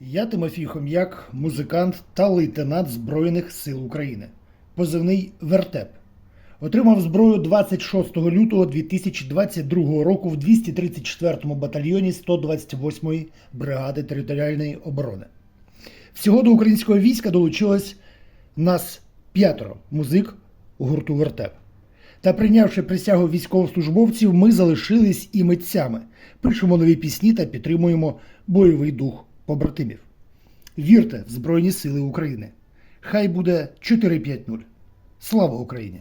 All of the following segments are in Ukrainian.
Я Тимофій Хом'як, музикант та лейтенант Збройних сил України. Позивний Вертеп. Отримав зброю 26 лютого 2022 року в 234-му батальйоні 128-ї бригади територіальної оборони. Всього до українського війська долучилось нас п'ятеро музик гурту Вертеп. Та прийнявши присягу військовослужбовців, ми залишились і митцями, пишемо нові пісні та підтримуємо бойовий дух побратимів. Вірте в Збройні Сили України. Хай буде 4-5-0. Слава Україні!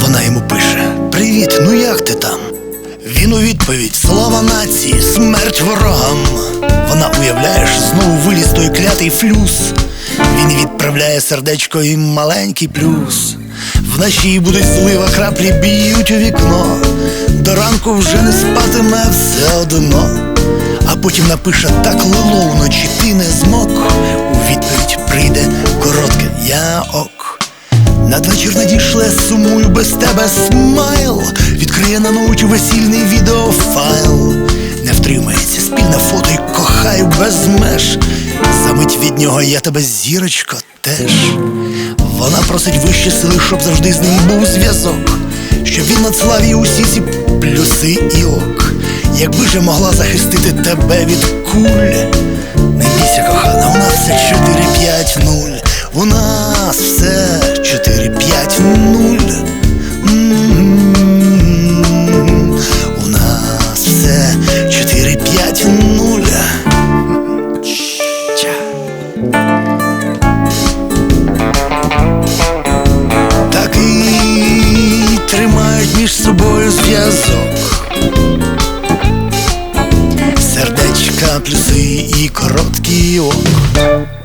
Вона йому пише: Привіт, ну як ти там? Він у відповідь: Слава нації, смерть ворогам. Вона уявляєш, знову виліз той клятий флюс. Він відправляє сердечко і маленький плюс. Вночі будуть злива, краплі б'ють у вікно. До ранку вже не спатиме все одно. Потім напише так лило вночі ти не змог. У відповідь прийде коротке я ок. Надвечір надійшле, сумую без тебе смайл. Відкриє на ноуті весільний відеофайл. Не втримається спільне фото і кохаю без меж. Замить від нього я тебе зірочко теж. Вона просить вищі сили, щоб завжди з ним був зв'язок. Щоб він надслав їй усі ці плюси і ок. Якби же могла захистити тебе від куль. Не бійся, кохана, у нас все 4-5-0 У нас все 4-5-0 У нас все 4-5-0 Ча. Так і тримають між собою зв'язок Сердечка, плюси і короткий ок